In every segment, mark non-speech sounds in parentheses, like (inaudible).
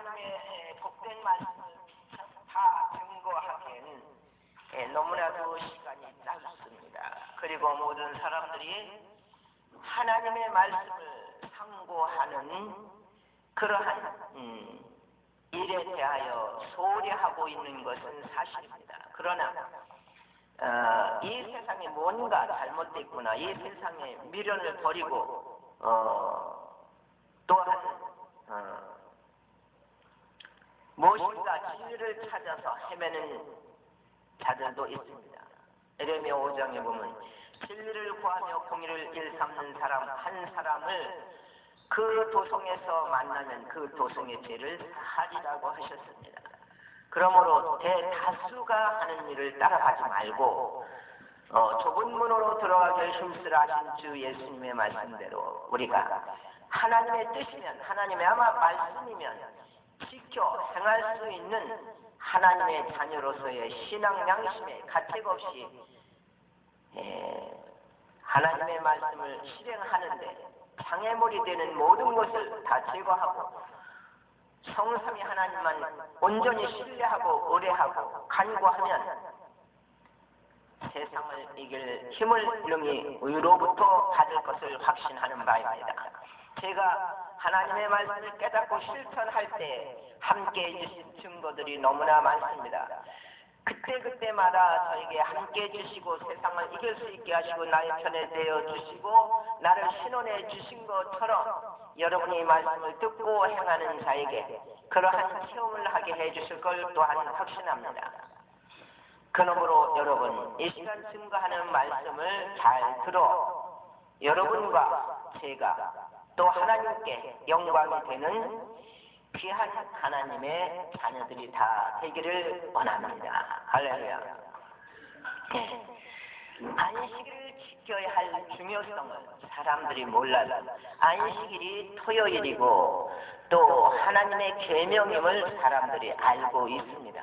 하나님의 복된 말씀을 다 증거하기에는 예, 너무나도 시간이 짧습니다. 그리고 모든 사람들이 하나님의 말씀을 상고하는 그러한 음, 일에 대하여 소리하고 있는 것은 사실입니다. 그러나 어, 이 세상에 뭔가 잘못됐구나, 이 세상에 미련을 버리고 어, 또한 어, 무엇인가 진리를 찾아서 헤매는 자들도 있습니다. 에레미야 5장에 보면 진리를 구하며 공의를 일삼는 사람 한 사람을 그 도성에서 만나면 그 도성의 죄를 사하리라고 하셨습니다. 그러므로 대다수가 하는 일을 따라가지 말고 어, 좁은 문으로 들어가길 힘쓰라 하신 주 예수님의 말씀대로 우리가 하나님의 뜻이면 하나님의 아마 말씀이면 지켜 행할 수 있는 하나님의 자녀로서의 신앙 양심에 가책 없이 예, 하나님의 말씀을 실행하는데 장애물이 되는 모든 것을 다 제거하고 성삼이 하나님만 온전히 신뢰하고 의뢰하고 간구하면 세상을 이길 힘을 능히 의로부터 받을 것을 확신하는 바입니다. 제가 하나님의 말씀을 깨닫고 실천할 때 함께 해주신 증거들이 너무나 많습니다. 그때그때마다 저에게 함께 해주시고 세상을 이길 수 있게 하시고 나의 편에 되어 주시고 나를 신원해 주신 것처럼 여러분이 말씀을 듣고 행하는 자에게 그러한 체험을 하게 해주실 걸 또한 확신합니다. 그러므로 여러분 이 시간 증거하는 말씀을 잘 들어 여러분과 제가 또 하나님께 영광이 되는 귀한 하나님의 자녀들이 다 되기를 원합니다. 할렐루야. 네. 안식일을 지켜야 할 중요성을 사람들이 몰라서 안식일이 토요일이고 또 하나님의 계명임을 사람들이 알고 있습니다.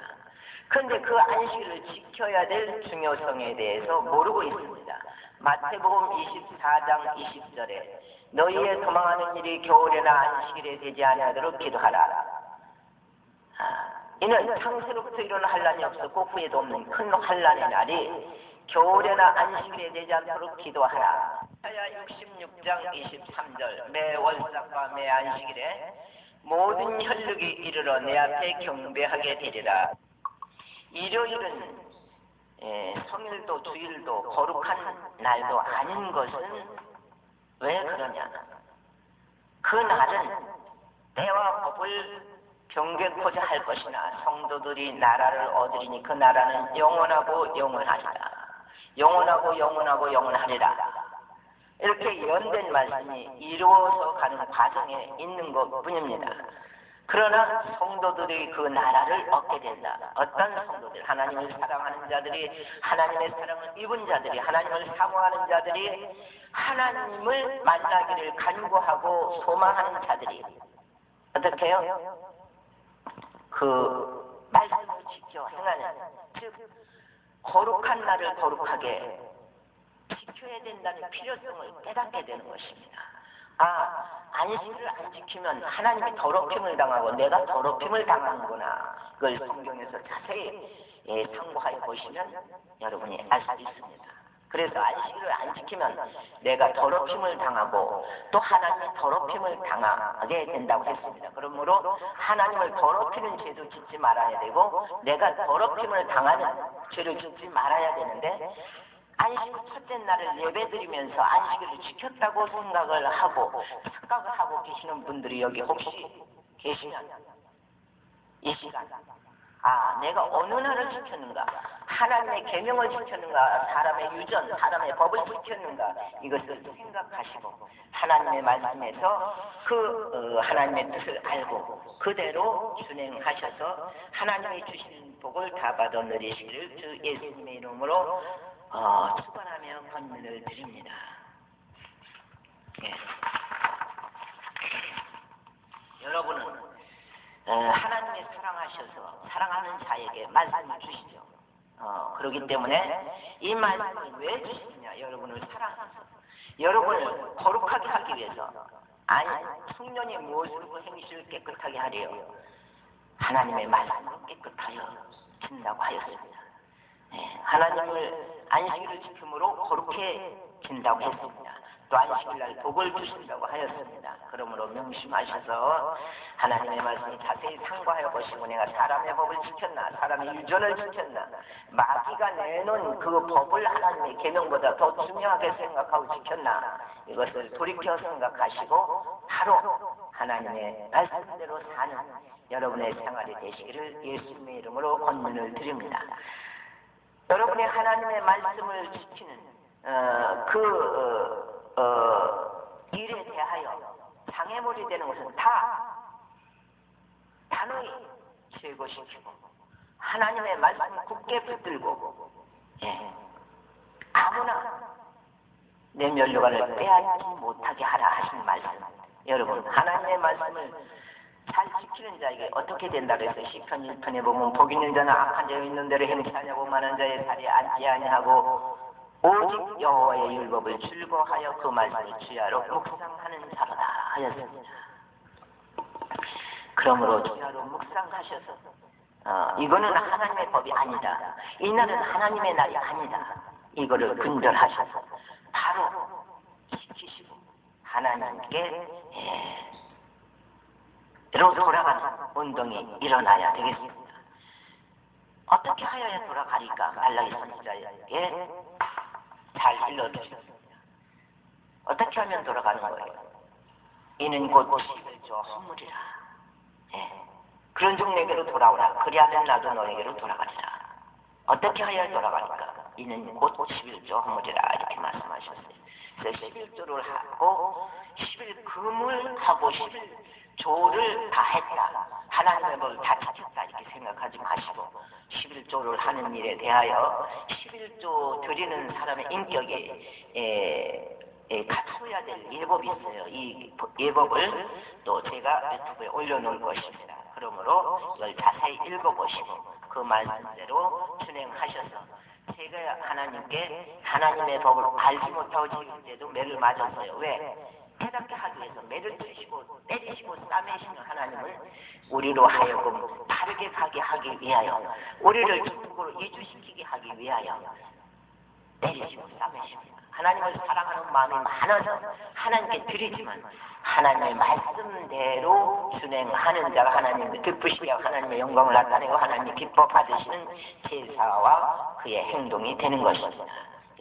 그런데 그 안식일을 지켜야 될 중요성에 대해서 모르고 있습니다. 마태복음 24장 20절에 너희의 도망하는 일이 겨울에나 안식일에 되지 아니하도록 기도하라. 아, 이는 창세로부터 일어난 환란이 없었고 후에도 없는 큰 환란의 날이 겨울에나 안식일에 되지 않도록 기도하라. 사야 66장 23절 매 월삭과 매 안식일에 모든 혈육이 이르러 내 앞에 경배하게 되리라. 일요일은 예, 성일도 주일도 거룩한 날도 아닌 것은 왜 그러냐? 그 날은 때와 법을 경계코자 할 것이나 성도들이 나라를 얻으리니 그 나라는 영원하고 영원하리라. 영원하고 영원하고 영원하리라. 이렇게 연된 말씀이 이루어서 가는 과정에 있는 것 뿐입니다. 그러나 성도들이 그 나라를 얻게 된다. 어떤 성도들, 하나님을 사랑하는 자들이, 하나님의 사랑을 입은 자들이, 하나님을 사모하는 자들이, 하나님을 만나기를 간구하고 소망하는 자들이, 어떻게 해요? 그 말씀을 지켜 행하는, 즉, 거룩한 날을 거룩하게 지켜야 된다는 필요성을 깨닫게 되는 것입니다. 아, 안식일을 안 지키면 하나님이 더럽힘을 당하고 내가 더럽힘을 당하는구나. 그걸 성경에서 자세히 예, 참고하여 보시면 여러분이 알 수 있습니다. 그래서 안식일을 안 지키면 내가 더럽힘을 당하고 또 하나님이 더럽힘을 당하게 된다고 했습니다. 그러므로 하나님을 더럽히는 죄도 짓지 말아야 되고 내가 더럽힘을 당하는 죄를 짓지 말아야 되는데 안식 첫째 날을 예배드리면서 안식일을 지켰다고 생각을 하고 착각을 하고 계시는 분들이 여기 혹시 계시면 이 시간 아 내가 어느 날을 지켰는가 하나님의 계명을 지켰는가 사람의 유전 사람의 법을 지켰는가 이것을 생각하시고 하나님의 말씀에서 그 어, 하나님의 뜻을 알고 그대로 준행하셔서 하나님이 주신 복을 다 받아 누리시기를 주 예수님의 이름으로 어, 축원하며 권면을 드립니다. 예. 여러분은 어, 하나님의 사랑하셔서 사랑하는 자에게 말씀을 주시죠. 어, 그렇기 때문에 이 말씀을 왜 주시느냐? 여러분을 사랑하셔서 여러분을 거룩하게 하기 위해서 아니 청년이 무엇으로 행실을 깨끗하게 하래요? 하나님의 말씀으로 깨끗하여 진다고 하였습니다. 예, 하나님을 안식일을 지킴으로 거룩해 진다고 했습니다. 또 안식일 날 복을 주신다고 하였습니다. 그러므로 명심하셔서 하나님의 말씀을 자세히 상고하여 보시고 내가 사람의 법을 지켰나 사람의 유전을 지켰나 마귀가 내놓은 그 법을 하나님의 계명보다 더 중요하게 생각하고 지켰나 이것을 돌이켜 생각하시고 바로 하나님의 말씀대로 사는 여러분의 생활이 되시기를 예수님의 이름으로 권면을 드립니다. 여러분이 하나님의 말씀을 지키는 어, 그 어, 어, 일에 대하여 장애물이 되는 것은 다 단호히 제거시키고 하나님의 말씀을 굳게 붙들고 예, 아무나 내 면류관을 빼앗지 못하게 하라 하신 말씀. 여러분 하나님의 말씀을 잘 지키는 자에게 어떻게 된다 그래서 시편 1편에 보면 복 있는 자는 악한 자여 있는 대로 행치하냐고 많은 자의 살이 앉지 아니하고 오직 여호와의 율법을 즐거하여 그 말씀을 주야로 묵상하는 자로다 하였습니다. 그러므로 주야로 묵상하셔서 어, 이거는 하나님의 법이 아니다. 이 날은 하나님의 날이 아니다. 이거를 근절하셔서 바로 지키시고 하나님께 예, 로 돌아가는 운동이 일어나야 되겠습니다. 어떻게 하여야 돌아가리까 말라기 선지자에게 잘 일러주셨습니다. 어떻게 하면 돌아가는 거예요? 이는 곧 11조 헌물이라. 예. 그런 중 내게로 돌아오라. 그리하면 나도 너에게로 돌아가리라. 어떻게 하여야 돌아가니까? 이는 곧 11조 헌물이라 이렇게 말씀하셨어요. 그래서 11조를 하고 11 금을 하고 11조를 다 했다. 하나님의 법을 다 지켰다 이렇게 생각하지 마시고 11조를 하는 일에 대하여 11조 드리는 사람의 인격에 에, 에, 갖춰야 될 예법이 있어요. 이 예법을 또 제가 유튜브에 올려놓을 것입니다. 그러므로 이걸 자세히 읽어보시고 그 말씀대로 진행하셔서 제가 하나님께 하나님의 법을 알지 못하고 지킬 때도 매를 맞았어요. 왜? 깨닫게 하기 위해서 매를 치시고 때리시고 싸매시는 하나님을 우리로 하여금 바르게 가게 하기 위하여 우리를 천국으로 이주시키게 하기 위하여 때리시고 싸매십니다. 하나님을 사랑하는 마음이 많아서 하나님께 드리지만 하나님의 말씀대로 준행하는 자가 하나님을 하고 하나님의 영광을 나타내고 하나님이 기뻐 받으시는 제사와 그의 행동이 되는 것입니다.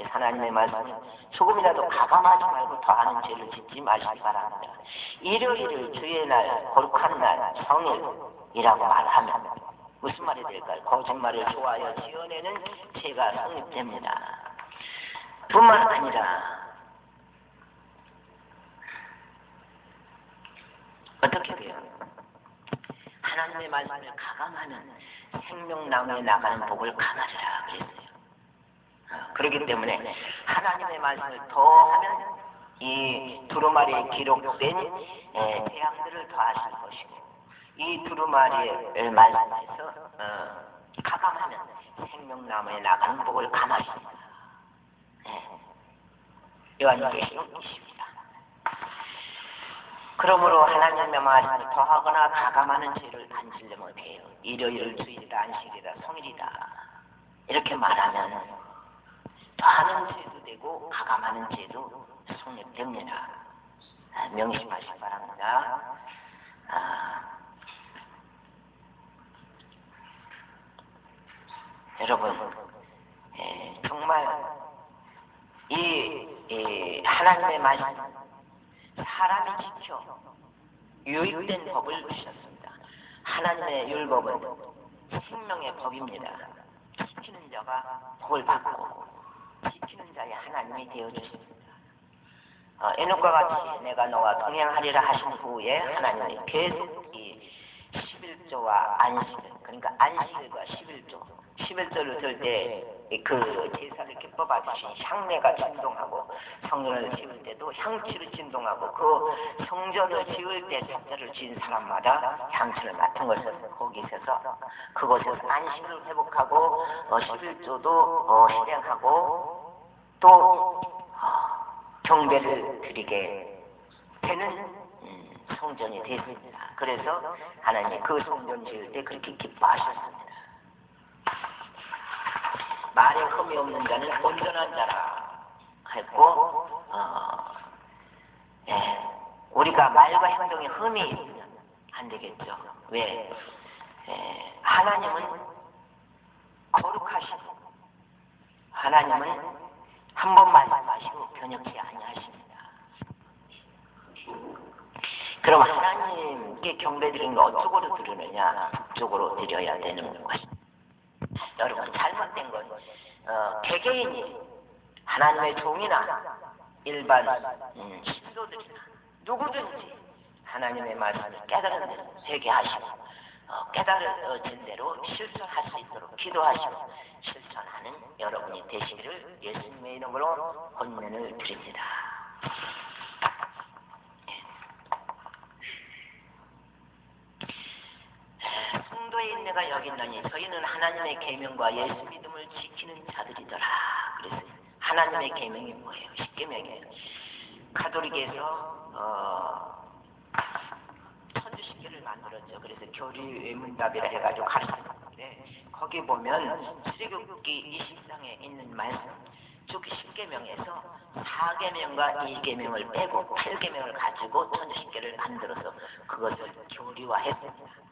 하나님의 말씀은 조금이라도 가감하지 말고 더하는 죄를 짓지 마시기 바랍니다. 일요일을 주의 날, 거룩한 날, 성일이라고 말하면 무슨 말이 될까요? 거짓말을 좋아하여 지어내는 죄가 성립됩니다. 뿐만 아니라 어떻게 돼요? 하나님의 말씀을 가감하는 생명나무에 나가는 복을 가마리라 그랬어요. 어, 그렇기 때문에 하나님의 말씀을 더하면 이 두루마리에 기록된 에, 태양들을 더하실 것이고 이 두루마리의 말씀에서 어, 가감하면 생명나무에 나가는 복을 가마십니다. 네. 요한계시록 20입니다. 그러므로 하나님의 말씀을 더하거나 가감하는 죄를 안 지려면 돼요. 일요일을 주일이다, 안식이다, 성일이다. 이렇게 말하면 더하는 죄도 되고 가감하는 죄도 성립됩니다. 아, 명심하시기 바랍니다. 아, 여러분, 에, 정말 이, 이 하나님의 말씀 사람이 지켜 유익된 법을 주셨습니다. 하나님의 율법은 생명의 법입니다. 지키는 자가 복을 받고 지키는 자의 하나님이 되어 주십니다. 어, 에녹과 같이 내가 너와 동행하리라 하신 후에 하나님이 계속 이 11조와 안식을 그러니까 안식일과 11조 11조를 들때 그 제사를 기뻐 받으신 향내가 진동하고 성전을 지을 때도 향취를 진동하고 그 성전을 지을 때 삭자를 지은 사람마다 향취를 맡은 것을 거기 있어서 그곳에서 안식을 회복하고 어, 11조도 어, 실행하고 또 어, 경배를 드리게 되는 음, 성전이 됐습니다. 그래서 하나님이 그 성전 지을 때 그렇게 기뻐하셨습니다. 말에 흠이 없는 자는 온전한 자라 했고 어, 예, 우리가 말과 행동에 흠이 안 되겠죠. 왜? 예, 하나님은 거룩하시고 하나님은 한 번 말씀하시고 변혁치 아니하십니다. 그럼 하나님께 경배 드리는 거 어쪽으로 드리느냐? 북쪽으로 드려야 되는 것입니다. 여러분 잘못된 건 어, 개개인이 하나님의 종이나 일반 음, 신도들이나 누구든지 하나님의 말씀을 깨달은 대로 회개하시고 어, 깨달은 대로 실천할 수 있도록 기도하시고 실천하는 여러분이 되시기를 예수님의 이름으로 권면을 드립니다. 에, 성도의 인내가 여기 있나니 저희는 하나님의 계명과 예수 믿음을 지키는 자들이더라. 그래서 하나님의 계명이 뭐예요? 십계명이에요. 가톨릭에서 어, 천주십계를 만들었죠. 그래서 교리 문답이라 해가지고 가르쳤는데 거기 보면 출애굽기 20장에 있는 말씀 쭉 십계명에서 4계명과 2계명을 빼고 8계명을 가지고 천주십계를 만들어서 그것을 교리화했습니다.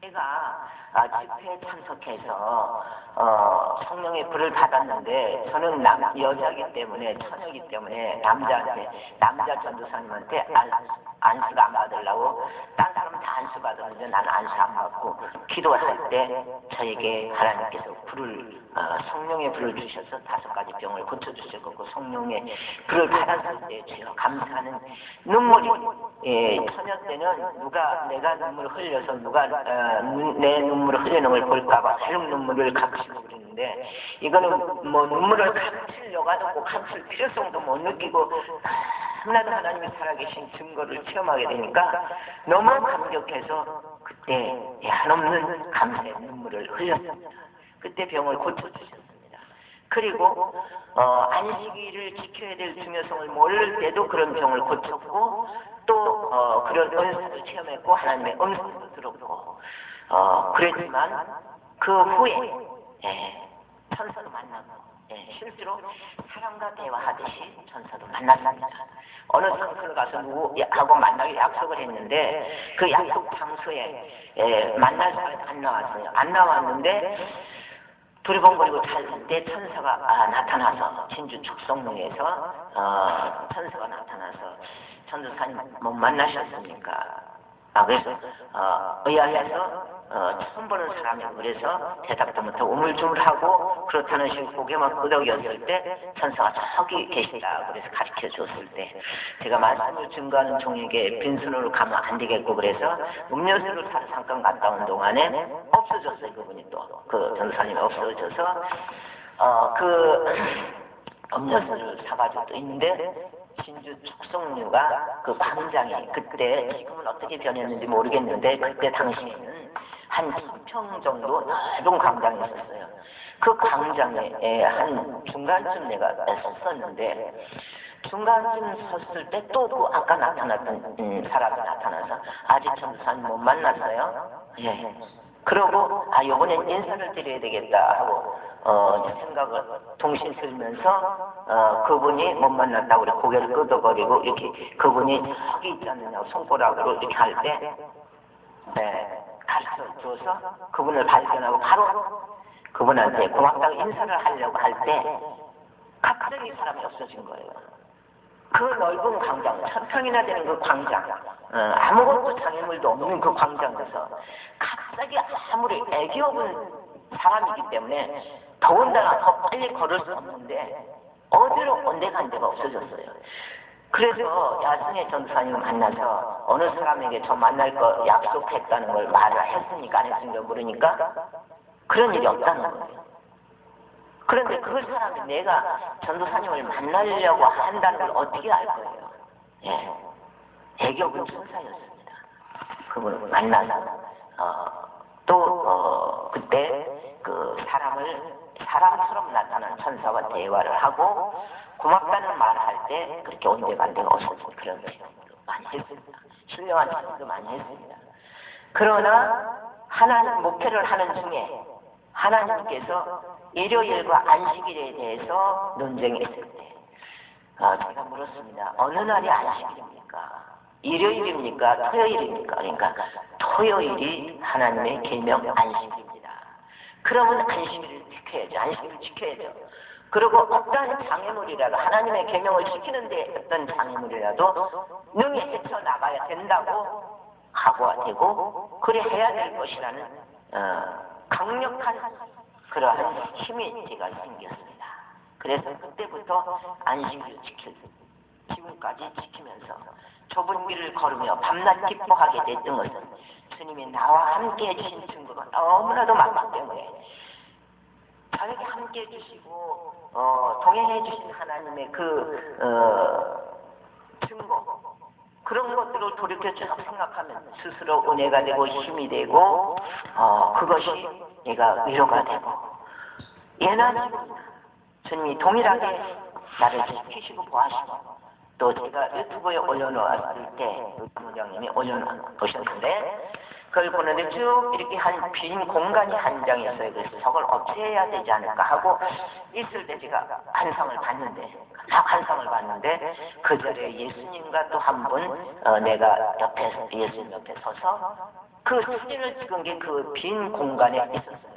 제가 아, 집회에 참석해서 어, 성령의 불을 받았는데 저는 남, 여자이기 때문에 처녀이기 때문에 남자한테 남자 전도사님한테 안, 안수를 안 받으려고 딴 사람은 다 안수 받았는데 나는 안수 안 받고 기도할 때 저에게 하나님께서 불을 어, 성령의 불을 주셔서 다섯 가지 병을 고쳐주셨고 그 성령의 불을 받았을 때 제가 감사하는 눈물이 예, 처녀 때는 누가 내가 눈물을 흘려서 누가 어, 눈- 내 눈물을 흘리는 걸 볼까봐 계속 눈물을 감추고 그랬는데 이거는 뭐 눈물을 감추려고 하고 감출 필요성도 못 느끼고 하나도 하나님이 살아계신 증거를 체험하게 되니까 너무 감격해서 그때 한없는 감사의 눈물을 흘렸습니다. 그때 병을 고쳐주셨습니다. 그리고 어, 안식일을 지켜야 될 중요성을 모를 때도 그런 병을 고쳤고 또 어, 그런 은사도 체험했고 하나님의 음성도 들었고 어, 그랬지만 그 후에 예, 천사도 만나고 예, 실제로 사람과 대화하듯이 천사도 만났습니다. 어느 장소를 가서 누구하고 만나기 약속을 했는데 그 약속 장소에 예, 만날 사람이 안 나왔어요. 안 나왔는데 두리번거리고 잘때 천사가 아, 나타나서 진주 축성로에서 어, 천사가 나타나서 천도사님 못 만나셨습니까? 아 그래서 어, 의아해서 어, 처음 보는 사람이 그래서 대답도 못하고 우물쭈물하고 그렇다는 식으로 고개만 끄덕였을 때 천사가 저기 계시다. 그래서 가르쳐 줬을 때 제가 말씀을 증거하는 종에게 빈손으로 가면 안 되겠고 그래서 음료수를 사러 잠깐 갔다 온 동안에 없어졌어요. 그분이 또. 그 전사님이 없어져서. 어 그 (clears throat) 음료수를 사가지고 또 있는데 진주 축성류가 그 광장이 그때 지금은 어떻게 변했는지 모르겠는데 그때 당시에는 한 10평 정도 넓은 광장이 있었어요. 그 광장에 한 중간쯤 내가 섰었는데 중간쯤 섰을 때 또 그 아까 나타났던 음, 사람이 나타나서 아직 전사님 못 만났어요. 예. 그러고 아 이번엔 인사를 드려야 되겠다 하고 어 생각을 동신 들면서 어 그분이 못 만났다고 그래 고개를 끄덕거리고 이렇게 그분이 저기 있지 않느냐고 손가락으로 이렇게 할때 네, 가르쳐 줘서 그분을 발견하고 바로 그분한테 고맙다고 인사를 하려고 할 때 갑자기 사람이 없어진 거예요. 그 넓은 광장, 천 평이나 되는 그 광장, 어, 아무것도 장애물도 없는 그 광장에서 갑자기 아무리 애기 없은 사람이기 때문에 더군다나 더 빨리 걸을 수 없는데 어디로 온데간 데가 없어졌어요. 그래서 야승의 전사님을 만나서 어느 사람에게 저 만날 거 약속했다는 걸 말을 했으니까 안 했으니까 모르니까 그런 일이 없다는 거예요. 그런데 그 사람이 내가 전도사님을 만나려고 한다는 걸 어떻게 알 거예요? 예. 애교군 천사였습니다. 그분을 만나서, 어, 또, 어, 그때 그 사람을 사람처럼 나타난 천사와 대화를 하고 고맙다는 말을 할 때 그렇게 온데간데가 없어진 그런 경우도 많이 했습니다. 훌륭한 찬양도 많이 했습니다. 그러나 하나님 목회를 하는 중에 하나님께서 일요일과 안식일에 대해서 논쟁했을 때 아, 제가 물었습니다. 어느 날이 안식일입니까? 일요일입니까? 토요일입니까? 그러니까 토요일이 하나님의 계명 안식일입니다. 그러면 안식일을 지켜야죠. 안식일을 지켜야죠. 그리고 어떤 장애물이라도 하나님의 계명을 지키는데 어떤 장애물이라도 능히 헤쳐 나가야 된다고 각오가 되고 그래 해야 될 것이라는 어, 강력한 그러한 힘이 제가 생겼습니다. 그래서 그때부터 안식일을 지킬 지금까지 지키면서 좁은 길을 걸으며 밤낮 기뻐하게 됐던 것은 주님이 나와 함께 해주신 증거가 너무나도 많기 때문에 저에게 함께 해주시고 어, 동행해 주신 하나님의 그 어, 증거 그런 것들을 돌이켜 쭉 생각하면 스스로 은혜가 되고 힘이 되고 어, 그것이 내가 위로가 되고 예나 지금 주님이 동일하게 나를 지키시고 보하시고 또 제가 유튜브에 올려놓았을 때 부장님이 올려놓으셨는데 그걸 보는데 쭉 이렇게 한 빈 공간이 한 장 있어요. 그래서 저걸 없애야 되지 않을까 하고 있을 때 제가 한 상을 봤는데 딱 한 상을 봤는데 그 자리에 예수님과 또 한 분 어, 내가 옆에 예수님 옆에 서서 그 사진을 찍은 게 그 빈 공간에 있었어요.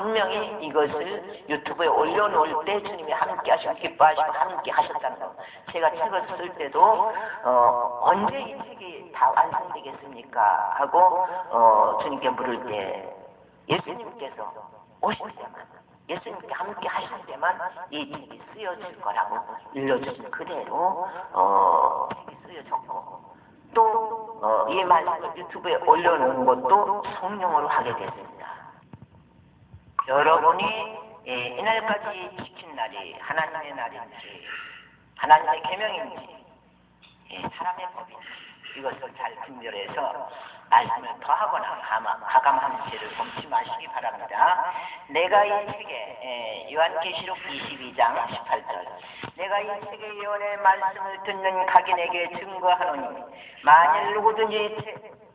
아, 분명히 이것을 유튜브에 올려놓을 때 주님이 함께 하시고 기뻐하시고 함께 하셨다는 거. 제가 책을 쓸 때도, 어, 언제 이 책이 다 완성되겠습니까? 하고, 어, 주님께 물을 때, 예수님께서 오실 때만, 예수님께 함께 하실 때만 이 책이 쓰여질 거라고 일러주신 그대로, 어, 책이 쓰여졌고, 또, 어, 이 말씀을 유튜브에 올려놓은 것도 성령으로 하게 됐습니다. 여러분이 예, 이날까지 지킨 날이 하나님의 날인지 하나님의 계명인지 예, 사람의 법인지 이것을 잘 분별해서 말씀을 더하거나 가감, 가감하는 죄를 범치 마시기 바랍니다. 내가 이 책에 예, 요한계시록 22장 18절 내가 이 책의 예언의 말씀을 듣는 각인에게 증거하노니 만일 누구든지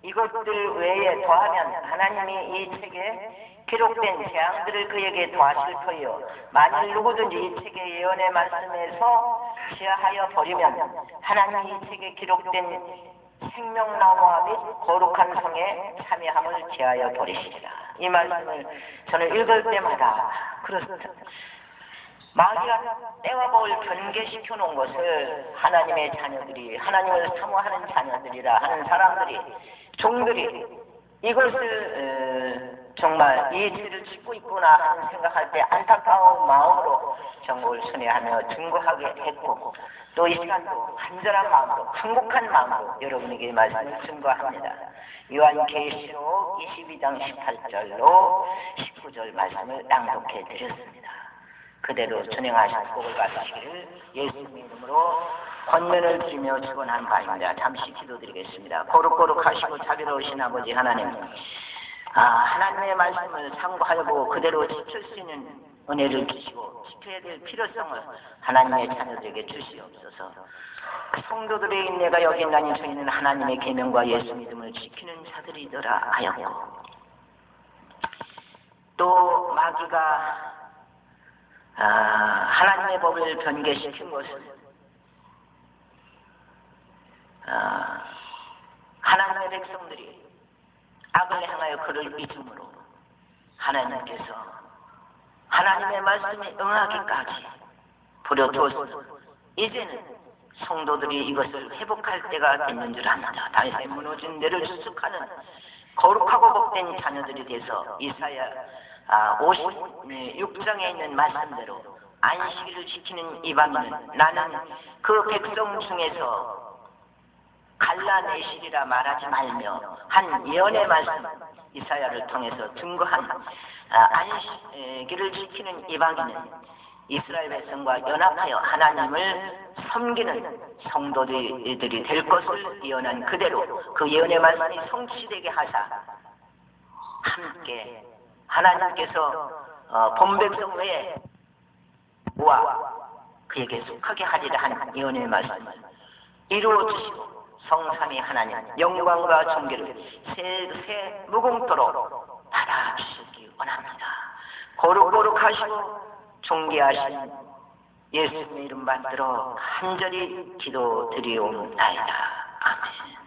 이것들 외에 더하면 하나님이 이 책에 기록된 재앙들을 그에게 더하실 터이요. 만일 누구든지 이 책의 예언의 말씀에서 제하여 버리면 하나님이 이 책에 기록된 생명나무와 및 거룩한 성에 참여함을 제하여 버리시리라. 이 말씀을 저는 읽을 때마다 그렇습니다 마귀가 때와 법을 변개시켜 놓은 것을 하나님의 자녀들이 하나님을 사모하는 자녀들이라 하는 사람들이 종들이 이것을 어, 정말 이 죄를 짓고 있구나 하는 생각할 때 안타까운 마음으로 정복을 순회하며 증거하게 했고 또 이 시간도 간절한 마음으로 강곡한 마음으로 여러분에게 말씀을 증거합니다. 요한계시록 22장 18절로 19절 말씀을 낭독해 드렸습니다. 그대로 준행하신 복을 받으시기를 예수님 이름으로 권면을 드리며 축원한 바입니다. 잠시 기도드리겠습니다. 거룩거룩하시고 자비로우신 아버지 하나님 아, 하나님의 말씀을 참고하여 보고 그대로 지킬 수 있는 은혜를 주시고 지켜야 될 필요성을 하나님의 자녀들에게 주시옵소서. 그 성도들의 인내가 있나니 저희는 하나님의 계명과 예수 믿음을 지키는 자들이더라 하였고 또 마귀가 아, 하나님의 법을 변개시킨 것은 아, 하나님의 백성들이 악을 행하여 그를 잊음으로 하나님께서 하나님의 말씀에 응하기까지 부려두었어 이제는 성도들이 이것을 회복할 때가 됐는 줄 압니다. 다윗의 무너진 내를 수축하는 거룩하고 복된 자녀들이 돼서 이사야 아, 56장에 있는 말씀대로 안식일을 지키는 이방인은 나는 그 백성 중에서 갈라내시리라 말하지 말며 한 예언의 말씀 이사야를 통해서 증거한 아, 안식일을 지키는 이방인은 이스라엘 백성과 연합하여 하나님을 섬기는 성도들이 될 것을 예언한 그대로 그 예언의 말씀이 성취되게 하사 함께 하나님께서 어, 본백성 외에 모아 그에게 속하게 하리라 한 예언의 말씀을 이루어 주시고 성삼위 하나님 영광과 존귀를 세세 무궁토록 받아주시기 원합니다. 거룩거룩하시고 존귀하신 예수님의 이름 받들어 간절히 기도드리옵나이다. 아멘.